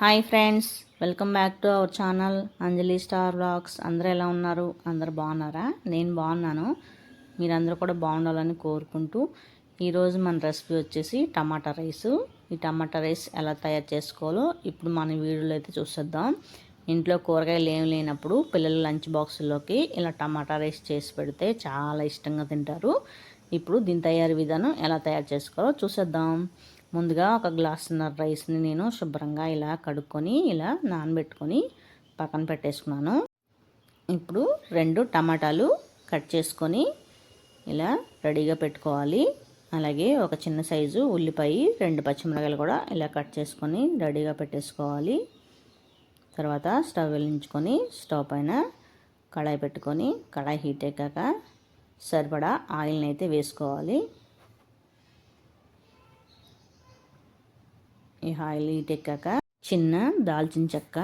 Hi friends welcome back to our channel Anjali star blogs అందరూ ఎలా ఉన్నారు? అందరు బాగున్నారా? నేను బాగున్నాను. మీరందరూ కూడా బాగుండాలని కోరుకుంటూ ఈరోజు మన రెసిపీ వచ్చేసి టమాటా రైస్. ఈ టమాటా రైస్ ఎలా తయారు చేసుకోవాలో ఇప్పుడు మన వీడియోలో అయితే చూసేద్దాం. ఇంట్లో కూరగాయలు ఏం లేనప్పుడు పిల్లలు లంచ్ బాక్సుల్లోకి ఇలా టమాటా రైస్ చేసి పెడితే చాలా ఇష్టంగా తింటారు. ఇప్పుడు దీని తయారీ విధానం ఎలా తయారు చేసుకోవాలో చూసేద్దాం. ముందుగా ఒక గ్లాసున్నర రైస్ని నేను శుభ్రంగా ఇలా కడుక్కొని ఇలా నానబెట్టుకొని పక్కన పెట్టేసుకున్నాను. ఇప్పుడు రెండు టమాటాలు కట్ చేసుకొని ఇలా రెడీగా పెట్టుకోవాలి. అలాగే ఒక చిన్న సైజు ఉల్లిపాయ రెండు పచ్చిమిరకాయలు కూడా ఇలా కట్ చేసుకొని రెడీగా పెట్టేసుకోవాలి. తర్వాత స్టవ్ వెలించుకొని స్టవ్ పైన కడాయి పెట్టుకొని కడాయి హీట్ ఎక్కాక సరిపడా ఆయిల్ని అయితే వేసుకోవాలి. ఈ ఆయిల్ హీట్ ఎక్కాక చిన్న దాల్చిన చెక్క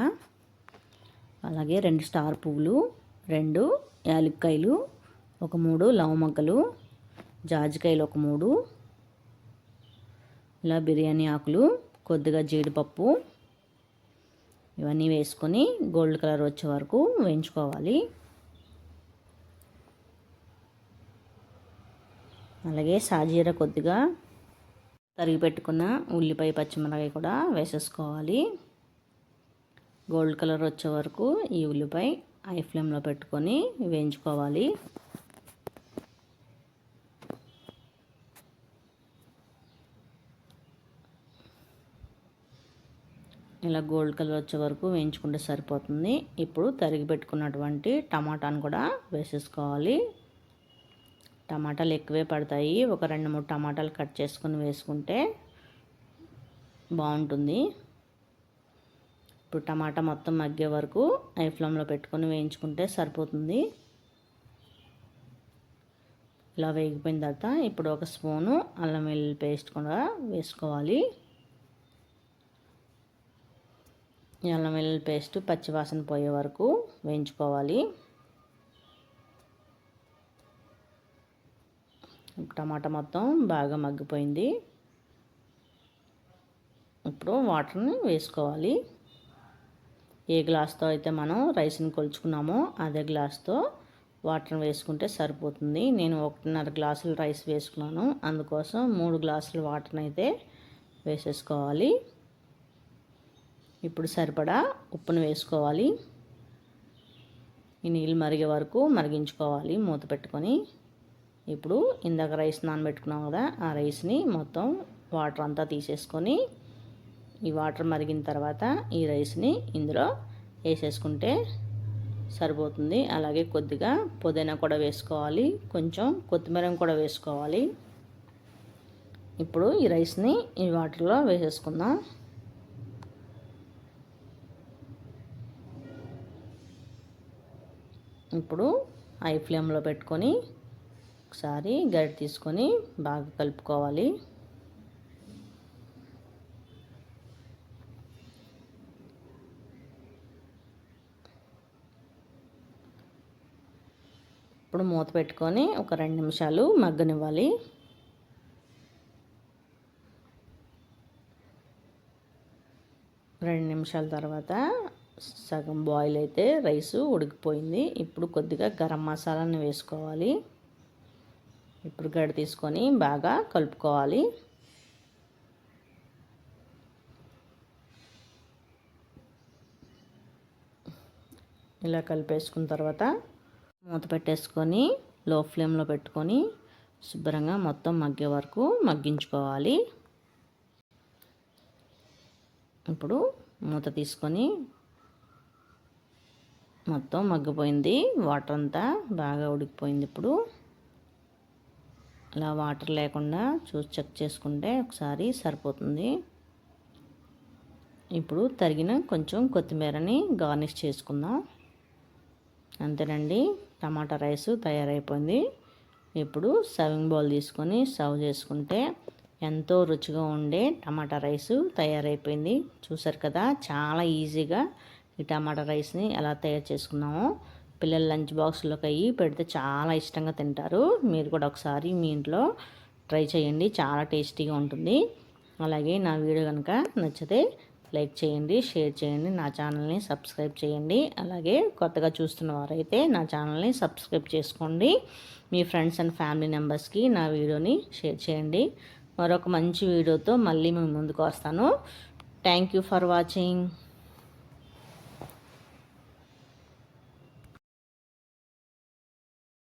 అలాగే రెండు స్టార్ పువ్వులు రెండు యాలక్కాయలు ఒక మూడు లవమగ్గలు జాజికాయలు ఒక మూడు ఇలా బిర్యానీ ఆకులు కొద్దిగా జీడిపప్పు ఇవన్నీ వేసుకొని గోల్డ్ కలర్ వచ్చే వరకు వేయించుకోవాలి. అలాగే సాజీర కొద్దిగా తరిగి పెట్టుకున్న ఉల్లిపాయ పచ్చిమిరపకాయ కూడా వేసేసుకోవాలి. గోల్డ్ కలర్ వచ్చే వరకు ఈ ఉల్లిపాయ ఐ ఫ్లేమ్లో పెట్టుకొని వేయించుకోవాలి. ఇలా గోల్డ్ కలర్ వచ్చే వరకు వేయించుకుంటే సరిపోతుంది. ఇప్పుడు తరిగి పెట్టుకున్నటువంటి టమాటాను కూడా వేసేసుకోవాలి. టమాటాలు ఎక్కువే పడతాయి. ఒక రెండు మూడు టమాటాలు కట్ చేసుకొని వేసుకుంటే బాగుంటుంది. ఇప్పుడు టమాటా మొత్తం మగ్గే వరకు ఐ ఫ్లేమ్లో పెట్టుకొని వేయించుకుంటే సరిపోతుంది. ఇలా వేగిపోయిన తర్వాత ఇప్పుడు ఒక స్పూను అల్లం వెల్లుల్లి పేస్ట్ కూడా వేసుకోవాలి. అల్లం వెల్లుల్లి పేస్ట్ పచ్చివాసన పోయే వరకు వేయించుకోవాలి. టమాటా మొత్తం బాగా మగ్గిపోయింది. ఇప్పుడు వాటర్ని వేసుకోవాలి. ఏ గ్లాస్తో అయితే మనం రైస్ని కొలుచుకున్నామో అదే గ్లాస్తో వాటర్ని వేసుకుంటే సరిపోతుంది. నేను ఒకటిన్నర గ్లాసులు రైస్ వేసుకున్నాను. అందుకోసం మూడు గ్లాసులు వాటర్ని అయితే వేసేసుకోవాలి. ఇప్పుడు సరిపడా ఉప్పును వేసుకోవాలి. ఈ నీళ్ళు మరిగే వరకు మరిగించుకోవాలి మూత పెట్టుకొని. ఇప్పుడు ఇందాక రైస్ నానబెట్టుకున్నాం కదా ఆ రైస్ని మొత్తం వాటర్ అంతా తీసేసుకొని ఈ వాటర్ మరిగిన తర్వాత ఈ రైస్ని ఇందులో వేసేసుకుంటే సరిపోతుంది. అలాగే కొద్దిగా పుదీనా కూడా వేసుకోవాలి కొంచెం కొత్తిమీర కూడా వేసుకోవాలి. ఇప్పుడు ఈ రైస్ని ఈ వాటర్లో వేసేసుకుందాం. ఇప్పుడు హై ఫ్లేమ్లో పెట్టుకొని ఒకసారి గరిటె తీసుకొని బాగా కలుపుకోవాలి. ఇప్పుడు మూత పెట్టుకొని ఒక రెండు నిమిషాలు మగ్గనివ్వాలి. రెండు నిమిషాల తర్వాత సగం బాయిల్ అయితే రైస్ ఉడికిపోయింది. ఇప్పుడు కొద్దిగా గరం మసాలాను వేసుకోవాలి. ఇప్పుడు గడ తీసుకొని బాగా కలుపుకోవాలి. ఇలా కలిపేసుకున్న తర్వాత మూత పెట్టేసుకొని లో ఫ్లేమ్లో పెట్టుకొని శుభ్రంగా మొత్తం మగ్గే వరకు మగ్గించుకోవాలి. ఇప్పుడు మూత తీసుకొని మొత్తం మగ్గిపోయింది. వాటర్ అంతా బాగా ఉడికిపోయింది ఇప్పుడు. అలా వాటర్ లేకుండా చూసి చెక్ చేసుకుంటే ఒకసారి సరిపోతుంది. ఇప్పుడు తరిగిన కొంచెం కొత్తిమీరని గార్నిష్ చేసుకుందాం. అంతేనండి టమాటా రైస్ తయారైపోయింది. ఇప్పుడు సర్వింగ్ బౌల్ తీసుకొని సర్వ్ చేసుకుంటే ఎంతో రుచిగా ఉండే టమాటా రైస్ తయారైపోయింది. చూసారు కదా చాలా ఈజీగా ఈ టమాటా రైస్ని ఎలా తయారు చేసుకున్నామో. పిల్లల లంచ్ బాక్స్లోకి అయ్యి పెడితే చాలా ఇష్టంగా తింటారు. మీరు కూడా ఒకసారి మీ ఇంట్లో ట్రై చేయండి. చాలా టేస్టీగా ఉంటుంది. అలాగే నా వీడియో కనుక నచ్చితే లైక్ చేయండి షేర్ చేయండి నా ఛానల్ని సబ్స్క్రైబ్ చేయండి. అలాగే కొత్తగా చూస్తున్న వారైతే నా ఛానల్ని సబ్స్క్రైబ్ చేసుకోండి. మీ ఫ్రెండ్స్ అండ్ ఫ్యామిలీ మెంబర్స్కి నా వీడియోని షేర్ చేయండి. మరొక మంచి వీడియోతో మళ్ళీ మేము ముందుకు వస్తాను. Thank you for watching.